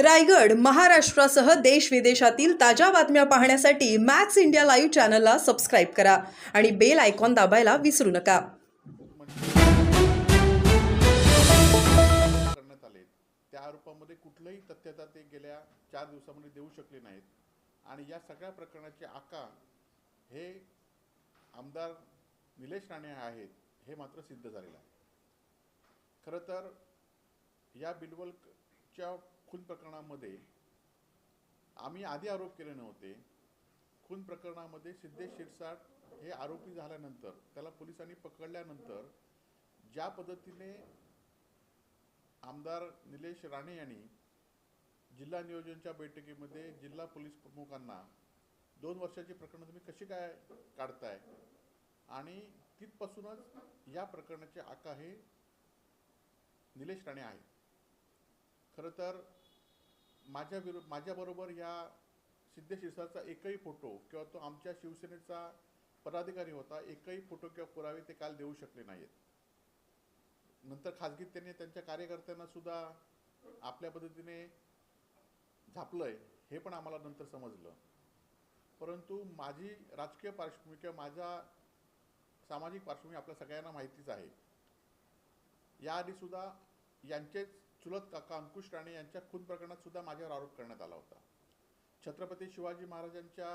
रायगड महाराष्ट्रासह देश विदेशातील ताज्या बातम्या पाहण्यासाठी मॅक्स इंडिया लाईव्ह चॅनलला सबस्क्राईब करा आणि बेल आयकॉन दाबायला विसरू नका. करण्यात आले. त्या आरोपामध्ये कुठलंही तथ्यता ते गेल्या चार दिवसामध्ये देऊ शकले नाहीत. आणि या सगळ्या प्रकरणाचे आका हे आमदार निलेश राणे आहेत हे मात्र सिद्ध झालेलं आहे. खरं तर या बिलवलच्या खून प्रकरणामध्ये आम्ही आधी आरोप केले नव्हते. खून प्रकरणामध्ये सिद्धेश शिरसाट हे आरोपी झाल्यानंतर त्याला पोलिसांनी पकडल्यानंतर ज्या पद्धतीने आमदार निलेश राणे यांनी जिल्हा नियोजनच्या बैठकीमध्ये जिल्हा पोलीस प्रमुखांना दोन वर्षाची प्रकरणं तुम्ही कशी काय काढताय? आणि तिथपासूनच या प्रकरणाचे आका हे निलेश राणे आहे खरं तर माझ्या विरु माझ्याबरोबर ह्या सिद्धेश एकही फोटो किंवा तो आमच्या शिवसेनेचा पदाधिकारी होता एकही फोटो किंवा पुरावे ते काल देऊ शकले नाहीत. नंतर खाजगीत त्यांनी त्यांच्या कार्यकर्त्यांना सुद्धा आपल्या पद्धतीने झापलंय हे पण आम्हाला नंतर समजलं. परंतु माझी राजकीय पार्श्वभूमी किंवा माझा सामाजिक पार्श्वभूमी आपल्या सगळ्यांना माहितीच आहे. याआधी सुद्धा यांचेच चुलत काका अंकुश राणे यांच्या खून प्रकरणात सुद्धा माझ्यावर आरोप करण्यात आला होता. छत्रपती शिवाजी महाराजांच्या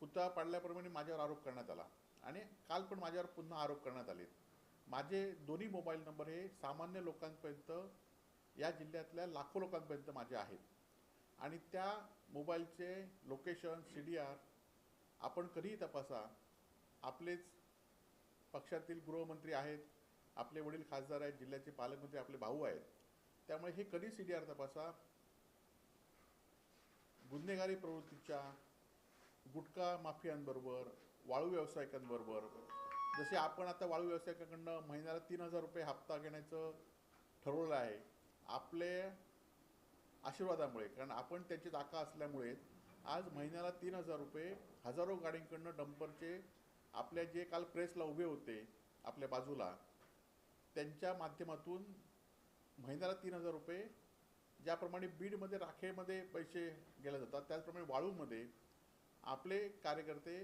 पुतळा पाडल्याप्रमाणे माझ्यावर आरोप करण्यात आला आणि काल पण माझ्यावर पुन्हा आरोप करण्यात आले. माझे दोन्ही मोबाईल नंबर हे सामान्य लोकांपर्यंत या जिल्ह्यातल्या लाखो लोकांपर्यंत माझे आहेत. आणि त्या मोबाईलचे लोकेशन सी डी आर आपण कधीही तपासा आपलेच पक्षातील गृहमंत्री आहेत आपले वडील खासदार आहेत जिल्ह्याचे पालकमंत्री आपले भाऊ आहेत. त्यामुळे हे कधी सी डी आर तपासा. गुन्हेगारी प्रवृत्तीच्या गुटखा माफियांबरोबर वाळू व्यावसायिकांबरोबर जसे आपण आता वाळू व्यावसायिकाकडनं महिन्याला तीन हजार रुपये हप्ता घेण्याचं ठरवलं आहे आपले आशीर्वादामुळे कारण आपण त्यांची ताका असल्यामुळे आज महिन्याला तीन हजार रुपये हजारो गाडींकडनं डंपरचे आपल्या जे काल प्रेसला उभे होते आपल्या बाजूला त्यांच्या माध्यमातून महिन्याला तीन हजार रुपये ज्याप्रमाणे बीडमध्ये राखेमध्ये पैसे गेले जातात त्याचप्रमाणे वाळूमध्ये आपले कार्यकर्ते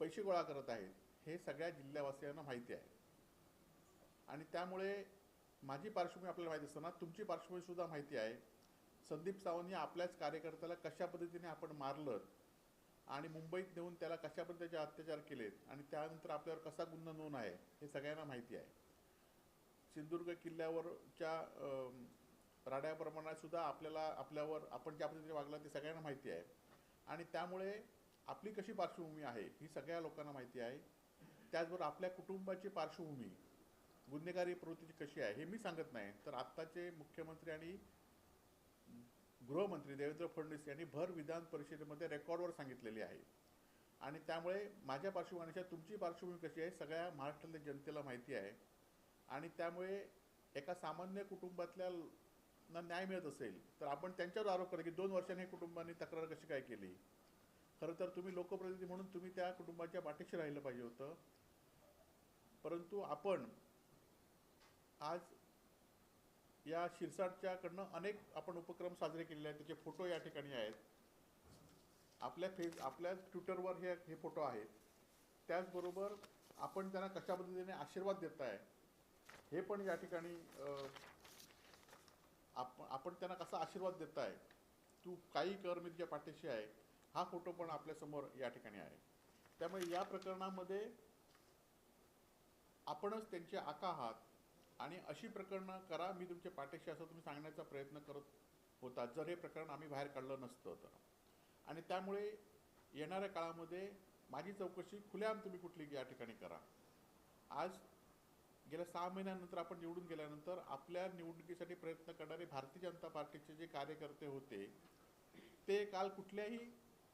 पैसे गोळा करत आहेत हे सगळ्या जिल्ह्यावासियांना माहिती आहे. आणि त्यामुळे माझी पार्श्वभूमी आपल्याला माहिती असताना तुमची पार्श्वभूमीसुद्धा माहिती आहे. संदीप सावंत या आपल्याच कार्यकर्त्याला कशा पद्धतीने आपण मारलं आणि मुंबईत नेऊन त्याला कशा पद्धतीचे अत्याचार केलेत आणि त्यानंतर आपल्यावर कसा गुन्हा नोंद आहे हे सगळ्यांना माहिती आहे. सिंधुदुर्ग किल्ल्यावरच्या राड्या राड्याप्रमाणे सुद्धा आपल्याला आपल्यावर आपण ज्या पद्धतीने वागला ते सगळ्यांना माहिती आहे. आणि त्यामुळे आपली कशी पार्श्वभूमी आहे ही सगळ्या लोकांना माहिती आहे. त्याचबरोबर आपल्या कुटुंबाची पार्श्वभूमी गुन्हेगारी प्रवृत्तीची कशी आहे हे मी सांगत नाही. तर आत्ताचे मुख्यमंत्री आणि गृहमंत्री देवेंद्र फडणवीस यांनी भर विधान परिषदेमध्ये रेकॉर्डवर सांगितलेली आहे. आणि त्यामुळे माझ्या पार्श्वभूमीच्या तुमची पार्श्वभूमी कशी आहे सगळ्या महाराष्ट्रातल्या जनतेला माहिती आहे. आणि त्यामुळे एका सामान्य कुटुंबातल्या ना न्याय मिळत असेल तर आपण त्यांच्यावर आरोप करा की दोन वर्षांनी कुटुंबाने तक्रार कशी काय केली? खरं तर तुम्ही लोकप्रतिनिधी म्हणून तुम्ही त्या कुटुंबाच्या पाठीशी राहिलं पाहिजे होतं. परंतु आपण आज या शिरसाटच्याकडनं अनेक आपण उपक्रम साजरे केलेले आहेत त्याचे फोटो या ठिकाणी आहेत. आपल्या फेस आपल्या ट्विटरवर हे हे फोटो आहेत. त्याचबरोबर आपण त्यांना कशा पद्धतीने आशीर्वाद देत आहे हे पण या ठिकाणी आपण आपण त्यांना कसा आशीर्वाद देत आहे तू काही कर मी तुझ्या पाठीशी आहे हा फोटो पण आपल्यासमोर या ठिकाणी आहे. त्यामुळे या प्रकरणामध्ये आपणच त्यांचे आका आहात आणि अशी प्रकरणं करा मी तुमच्या पाठीशी असं तुम्ही सांगण्याचा प्रयत्न करत होता जर हे प्रकरण आम्ही बाहेर काढलं नसतं तर. आणि त्यामुळे येणाऱ्या काळामध्ये माझी चौकशी खुलेआम तुम्ही कुठली या ठिकाणी करा. आज गेल्या सहा महिन्यानंतर आपण निवडून गेल्यानंतर आपल्या निवडणुकीसाठी प्रयत्न करणारे भारतीय जनता पार्टीचे जे कार्यकर्ते होते ते काल कुठल्याही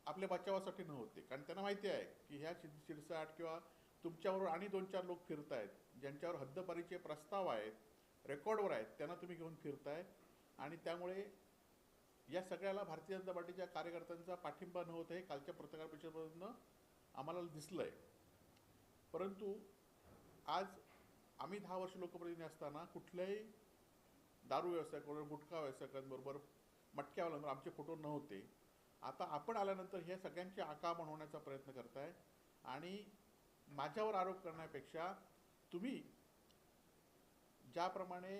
आपल्या बचावासाठी नव्हते. कारण त्यांना माहिती आहे की ह्या शिर- शिरसाट किंवा तुमच्याबरोबर आणि दोन चार लोक फिरत आहेत ज्यांच्यावर हद्दपारीचे प्रस्ताव आहेत रेकॉर्डवर आहेत त्यांना तुम्ही घेऊन फिरताय. आणि त्यामुळे या सगळ्याला भारतीय जनता पार्टीच्या कार्यकर्त्यांचा पाठिंबा नव्हता हे कालच्या पत्रकार परिषदेमधून आम्हाला आहे परंतु आज आम्ही दहा वर्ष लोकप्रतिनिधी असताना कुठल्याही दारू व्यवसायाकडून गुटखा व्यावसायिकांबरोबर मटक्यावाल्यांबरोबर आमचे फोटो नव्हते. आता आपण आल्यानंतर हे सगळ्यांचे आका बनवण्याचा प्रयत्न करताय आणि माझ्यावर आरोप करण्यापेक्षा तुम्ही ज्याप्रमाणे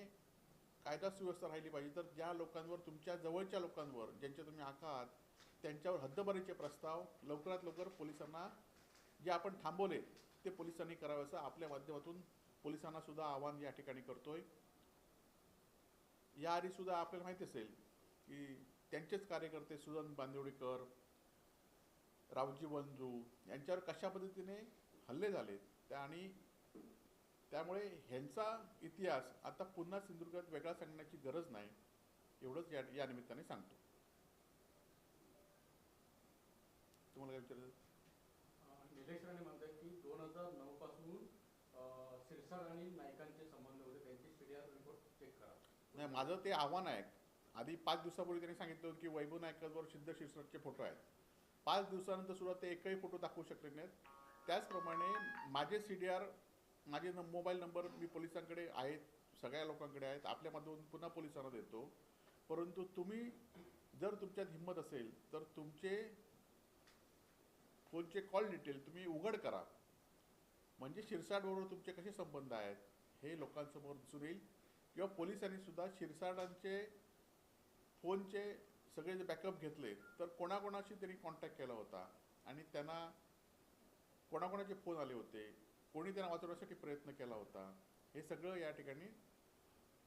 कायदा सुव्यवस्था राहिली पाहिजे तर ज्या लोकांवर तुमच्या जवळच्या लोकांवर ज्यांच्या तुम्ही आका आहात त्यांच्यावर हद्दबारीचे प्रस्ताव लवकरात लवकर पोलिसांना जे आपण थांबवले ते पोलिसांनी करावे असं आपल्या माध्यमातून पोलिसांना सुद्धा आव्हान या ठिकाणी करतोय. याआधी सुद्धा आपल्याला माहिती असेल की त्यांचेच कार्यकर्ते सुजन बांदिवडीकर रावजी वंजू यांच्यावर कशा पद्धतीने हल्ले झालेत त्या आणि त्यामुळे ह्यांचा इतिहास आता पुन्हा सिंधुदुर्गात वेगळा सांगण्याची गरज नाही एवढंच या या निमित्ताने सांगतो. तुम्हाला काय विचारायचं? निलेश राणे म्हणतात की दोन हजार नऊ आणि नायकांचे संबंध होते त्यांचे सीडीआर रिपोर्ट चेक करा. नाही माझं ते आव्हान आहे. आधी पाच दिवसापूर्वी त्यांनी सांगितलं होतं की वैभव नायकांवर सिद्ध शिरसाटचे फोटो आहेत. पाच दिवसानंतर सुद्धा ते एकही फोटो दाखवू शकले नाहीत. त्याचप्रमाणे माझे सी डी आर माझे न मोबाईल नंबर मी पोलिसांकडे आहेत सगळ्या लोकांकडे आहेत. आपल्या माध्यमातून पुन्हा पोलिसांना देतो. परंतु तुम्ही जर तुमच्यात हिंमत असेल तर तुमचे फोनचे कॉल डिटेल तुम्ही उघड करा. म्हणजे शिरसाटबरोबर तुमचे कसे संबंध आहेत हे लोकांसमोर दिसून येईल. किंवा पोलिसांनी सुद्धा शिरसाटांचे फोनचे सगळे जे बॅकअप घेतले तर कोणाकोणाशी त्यांनी कॉन्टॅक्ट केला होता. आणि त्यांना कोणाकोणाचे फोन आले होते कोणी त्यांना वाचवण्यासाठी प्रयत्न केला होता हे सगळं या ठिकाणी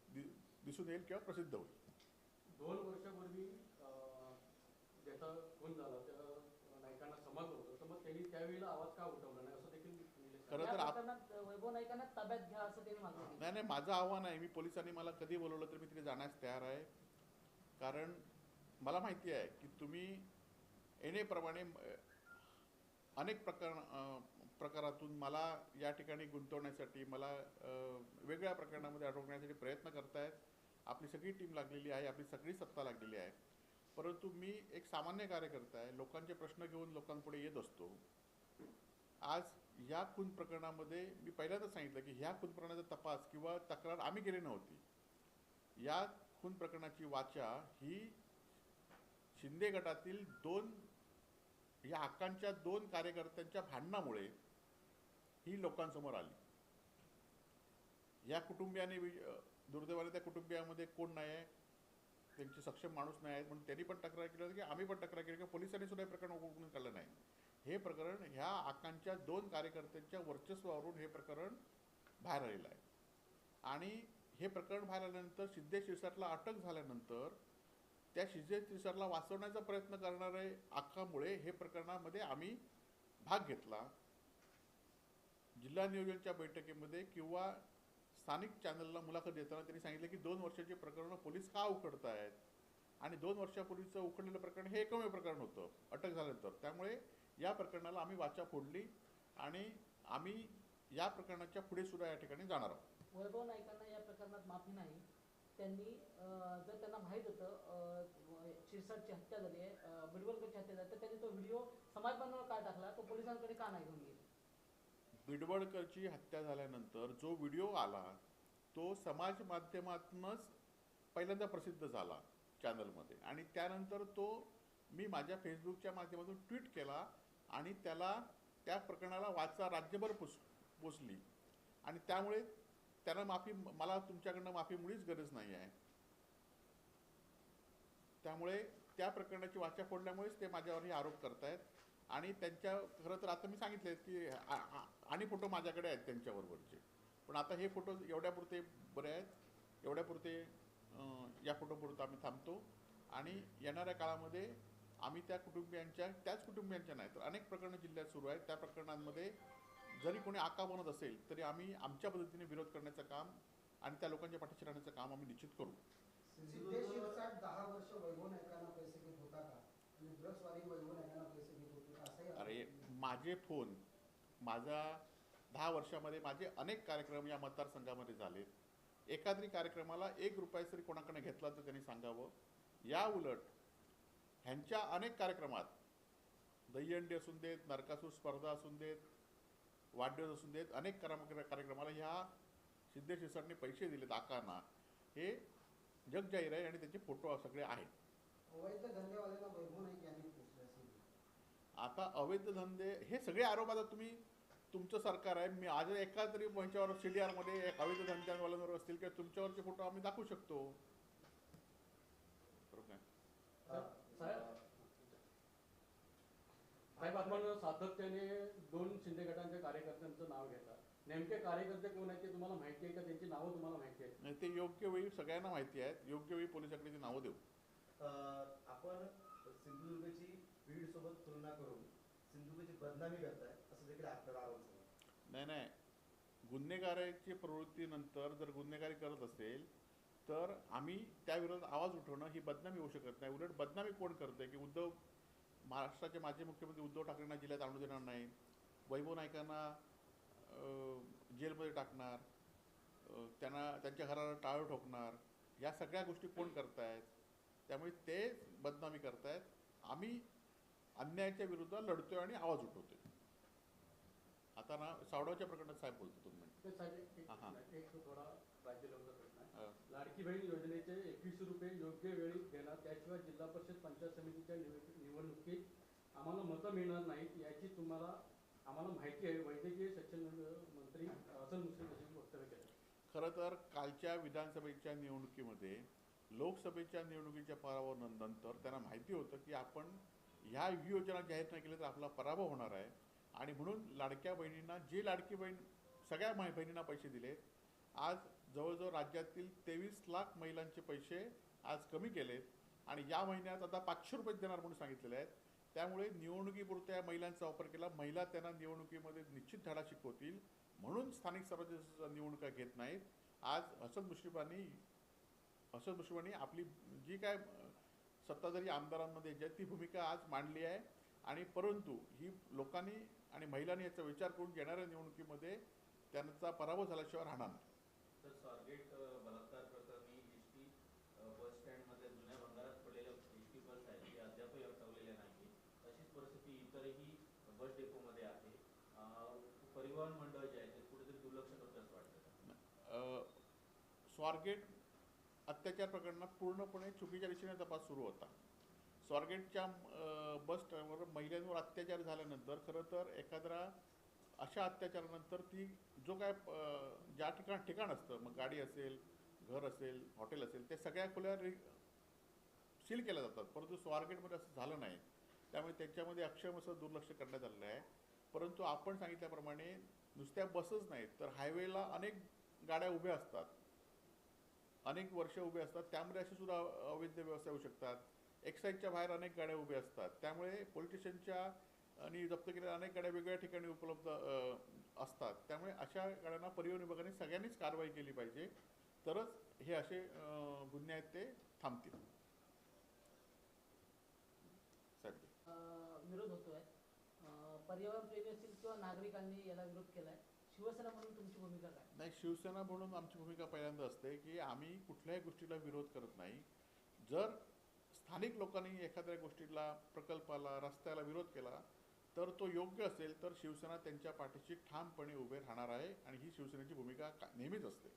दि दिसून येईल किंवा प्रसिद्ध होईल. दोन वर्षापूर्वी ज्याचा खून झाला त्या नायकांना समजलं होतं तर मग त्यांनी त्यावेळेला आवाज का उठवला? नाही खरं तर आप- वैभव नाईकांना ताब्यात घ्या असं त्यांनी नाही नाही माझं आव्हान आहे मी पोलिसांनी मला कधी बोलवलं तर मी तिथे जाण्यास तयार आहे. कारण मला माहिती आहे की तुम्ही येणेप्रमाणे अनेक प्रकार प्रकारातून मला या ठिकाणी गुंतवण्यासाठी मला वेगळ्या प्रकरणामध्ये अडकवण्यासाठी प्रयत्न करतायत. आपली सगळी टीम लागलेली आहे आपली सगळी सत्ता लागलेली आहे. परंतु मी एक सामान्य कार्यकर्ता आहे लोकांचे प्रश्न घेऊन लोकांपुढे येत असतो. आज ह्या खून प्रकरणामध्ये मी पहिल्यांदाच सांगितलं की ह्या खून प्रकरणाचा तपास किंवा तक्रार आम्ही केली नव्हती. या खून प्रकरणाची वाचा ही शिंदे गटातील दोन या हक्कांच्या दोन कार्यकर्त्यांच्या भांडणामुळे ही लोकांसमोर आली. या कुटुंबियाने वि- दुर्दैवाने त्या कुटुंबियामध्ये कोण नाही आहे त्यांचे सक्षम माणूस नाही आहेत म्हणून त्यांनी पण तक्रार केली होती की आम्ही पण तक्रार केली की पोलिसांनी सुद्धा प्रकरण उघडून काढलं नाही. हे प्रकरण ह्या आकांच्या दोन कार्यकर्त्यांच्या वर्चस्वावरून हे प्रकरण बाहेर आलेलं आहे. आणि हे प्रकरण बाहेर आल्यानंतर सिद्धेश शिरसाटला अटक झाल्यानंतर त्या सिद्धेश शिरसाटला वाचवण्याचा प्रयत्न करणारे आकामुळे हे प्रकरणामध्ये आम्ही भाग घेतला. जिल्हा नियोजनच्या बैठकीमध्ये किंवा स्थानिक चॅनलला मुलाखत देताना त्यांनी सांगितलं की दोन वर्षाची प्रकरणं पोलीस का उकडतायत आणि दोन वर्षापूर्वीचं उकडलेलं प्रकरण हे एकमेव प्रकरण होतं अटक झाल्यानंतर. त्यामुळे या प्रकरणाला आम्ही वाचा फोडली आणि आम्ही या प्रकरणाच्या पुढे सुद्धा या ठिकाणी जाणार आहोत. वैभव नाईकांना या प्रकरणात माफी नाही. त्यांनी जर त्यांना माहीत होतं शिरसाटची हत्या झाली आहे बिडवलकरची हत्या झाली तर त्यांनी तो व्हिडिओ समाज बांधवांवर का टाकला तो पोलिसांकडे का नाही घेऊन गेले? बिडवडकरची हत्या झाल्यानंतर जो व्हिडिओ आला तो समाज माध्यमातूनच पहिल्यांदा प्रसिद्ध झाला चॅनलमध्ये आणि त्यानंतर तो मी माझ्या फेसबुकच्या माध्यमातून ट्विट केला आणि त्याला त्या प्रकरणाला वाचा राज्यभर पोच पोचली. आणि त्यामुळे त्यांना माफी मला तुमच्याकडनं माफी मुळीच गरज नाही आहे. त्यामुळे त्या प्रकरणाची वाचा फोडल्यामुळेच ते माझ्यावर हे आरोप करतायत. आणि त्यांच्या खरं तर आता मी सांगितले की आणि फोटो माझ्याकडे आहेत त्यांच्याबरोबरचे. पण आता हे फोटो एवढ्यापुरते बरे आहेत. एवढ्यापुरते या फोटोपुरतं आम्ही थांबतो. आणि येणाऱ्या काळामध्ये आम्ही त्या कुटुंबियांच्या त्याच कुटुंबियांच्या नाही तर अनेक प्रकरणं जिल्ह्यात सुरू आहेत. त्या प्रकरणांमध्ये जरी कोणी आका बनत असेल तरी आम्ही आमच्या पद्धतीने विरोध करण्याचं काम आणि त्या लोकांच्या पाठीशी राहण्याचं काम आम्ही निश्चित करू. अरे माझे फोन माझा दहा वर्षामध्ये माझे अनेक कार्यक्रम या मतदारसंघामध्ये झालेत एखादी कार्यक्रमाला एक रुपया जरी कोणाकडे घेतला तर त्यांनी सांगावं या उलट ह्यांच्या अनेक कार्यक्रमात दहीहंडी असून देत नरकासूर स्पर्धा असून देत वाढदिवस असून देत अनेक कार्यक्रम कार्यक्रमाला ह्या सिद्धेश शिरसाटने पैसे दिलेत आकांना. हे जगजाहीर आहे आणि त्याचे फोटो सगळे आहेत. आता अवैध धंदे हे सगळे आरोप आता तुम्ही तुमचं सरकार आहे. मी आज एका तरी ह्याच्यावर सी डी आरमध्ये एक अवैध धंद्यावाल्यांवर असतील किंवा तुमच्यावरचे फोटो आम्ही दाखवू शकतो. बरोबर काय? साहेब साहेब आपण सातत्याने दोन शिंदे गटांच्या कार्यकर्त्यांचं नाव घेतात नेमके कार्यकर्ते कोण आहेत ते तुम्हाला माहिती आहे का? त्यांची नावं तुम्हाला माहिती आहेत? नाही ते योग्य वेळी सगळ्यांना माहिती आहेत. योग्य वेळी पोलिसांकडे ती नावं देऊ. आपण सिंधुदुर्गची बीड सोबत तुलना करून सिंधुदुर्गची बदनामी करताय असं देखील आपल्याला आरोप नाही नाही. गुन्हेगाराची प्रवृत्तीनंतर जर गुन्हेगारी करत असेल तर आम्ही त्याविरोधात आवाज उठवणं ही बदनामी होऊ शकत नाही. उलट बदनामी कोण करते की उद्धव महाराष्ट्राचे माजी मुख्यमंत्री उद्धव ठाकरेंना जिल्ह्यात आणू देणार नाही. वैभव नायकांना जेलमध्ये टाकणार त्यांना त्यांच्या घराला टाळं ठोकणार या सगळ्या गोष्टी कोण करतायत? त्यामुळे ते बदनामी करतायत. आम्ही अन्यायाच्या विरुद्ध लढतोय आणि आवाज उठवतोय. आता ना सावडावच्या प्रकरणात साहेब बोलतो तुम्ही. ते साहेब एक- हा, हा. एक एक थोडा राज्य लेवलचा प्रश्न आहे. अं, लाडकी बहीण योजनेचे एकवीस रुपये योग्य वेळी देणार त्याशिवाय जिल्हा परिषद पंचायत समितीच्या निव- निवडणुकीत आम्हाला मतं मिळणार नाहीत याची तुम्हाला आम्हाला माहिती आहे. वैद्यकीय शिक्षण मंत्री हसन मुश्रीफ अशी वक्तव्य केलं. खरं तर कालच्या विधानसभेच्या निवडणुकीमध्ये लोकसभेच्या निवडणुकीच्या पराभवानंतर त्यांना माहिती होतं की आपण ह्या योजना जाहीर नाही केल्या तर आपला पराभव होणार आहे. आणि म्हणून लाडक्या बहिणींना जी लाडकी बहीण सगळ्या माय बहिणींना पैसे दिले आज जवळजवळ राज्यातील तेवीस लाख महिलांचे पैसे आज कमी केलेत आणि या महिन्यात आता पाचशे रुपये देणार म्हणून सांगितलेले आहेत. त्यामुळे निवडणुकीपुरत्या या महिलांचा वापर केला. महिला त्यांना निवडणुकीमध्ये निश्चित धडा शिकवतील म्हणून स्थानिक स्वराज्य निवडणुका घेत नाहीत. आज हसन मुश्रीफांनी हसन मुश्रीफांनी आपली जी काय सत्ताधारी आमदारांमध्ये ज्या ती भूमिका आज मांडली आहे आणि परंतु ही लोकांनी आणि महिलांनी याचा विचार करून येणाऱ्या निवडणुकीमध्ये त्यांचा पराभव झाल्याशिवाय राहणार नाही. तर स्वारगेट बलात्कार प्रकरणी एस टी बस स्टँडमध्ये जुन्या भंगारात पडलेल्या एस टी बस आहेत ते अद्यापही नाही अशीच परिस्थिती इतरही बस डेपोमध्ये आहे. परिवहन मंडळ जे आहे ते कुठेतरी दुर्लक्ष करतं असं वाटतं अ, स्वारगेट अत्याचार प्रकरणात पूर्णपणे चुकीच्या दिशेने तपास सुरू होता. स्वारगेटच्या बस ड्रायव्हर महिलांवर अत्याचार झाल्यानंतर खरं तर एखाद्या अशा अत्याचारानंतर ती जो काय ज्या ठिकाण ठिकाण असतं मग गाडी असेल घर असेल हॉटेल असेल ते सगळ्या खुल्या रि सील केल्या जातात. परंतु स्वारगेटमध्ये असं झालं नाही. त्यामुळे त्याच्यामध्ये अक्षम असं दुर्लक्ष करण्यात आलेलं आहे. परंतु आपण सांगितल्याप्रमाणे नुसत्या बसच नाहीत तर हायवेला अनेक गाड्या उभ्या असतात. अनेक वर्ष उभे असतात. त्यामध्ये असे सुद्धा अवैध व्यवसाय होऊ शकतात. एक्साईजच्या बाहेर अनेक गाड्या उभ्या असतात. त्यामुळे पोलिटिशियनच्या आणि जप्त केलेल्या अनेक गाड्या वेगवेगळ्या ठिकाणी उपलब्ध असतात. त्यामुळे अशा गाड्यांना परिवहन विभागाने सगळ्यांनीच कारवाई केली पाहिजे. तरच हे असे गुन्हे आहेत ते थांबतील. विरोध होतोय. पर्यावरण प्रेमी असतील किंवा नागरिकांनी याला विरोध केलाय. शिवसेना म्हणून तुमची भूमिका काय? नाही शिवसेना म्हणून आमची भूमिका पहिल्यांदा असते की आम्ही कुठल्याही गोष्टीला विरोध करत नाही. जर स्थानिक लोकांनी एखाद्या गोष्टीला प्रकल्पाला रस्त्याला विरोध केला तर तो योग्य असेल तर शिवसेना त्यांच्या पाठीशी ठामपणे उभे राहणार आहे आणि ही शिवसेनेची भूमिका नेहमीच असते.